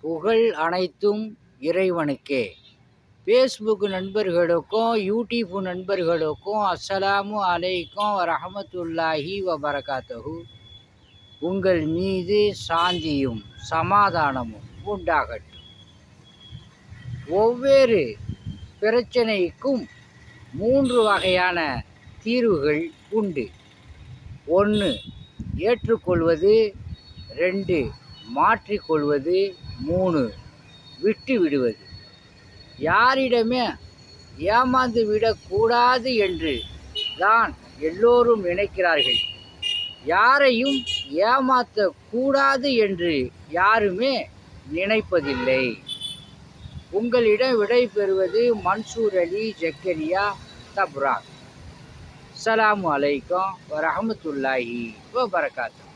புகழ் அனைத்தும் இறைவனுக்கே. ஃபேஸ்புக் நண்பர்களுக்கும் யூடியூப் நண்பர்களுக்கும் அஸ்ஸலாமு அலைக்கும் ரஹமத்துல்லாஹி வபரகாத்தகு உங்கள் மீது சாந்தியும் சமாதானமும் உண்டாகட்டும். ஒவ்வொரு பிரச்சனைக்கும் மூன்று வகையான தீர்வுகள் உண்டு. ஒன்று ஏற்றுக்கொள்வது. ரெண்டு மாற்றிக்கொள்வது மூணு விட்டு விடுவது. யாரிடமே ஏமாந்து விடக்கூடாது என்று தான் எல்லோரும் நினைக்கிறார்கள். யாரையும் ஏமாற்றக்கூடாது என்று யாருமே நினைப்பதில்லை. உங்களிடம் விடை பெறுவது மன்சூர் அலி ஜக்கரியா தப்ராக் அஸ்ஸலாமு அலைக்கும் வரஹமத்துல்லாஹி வபரகாத்து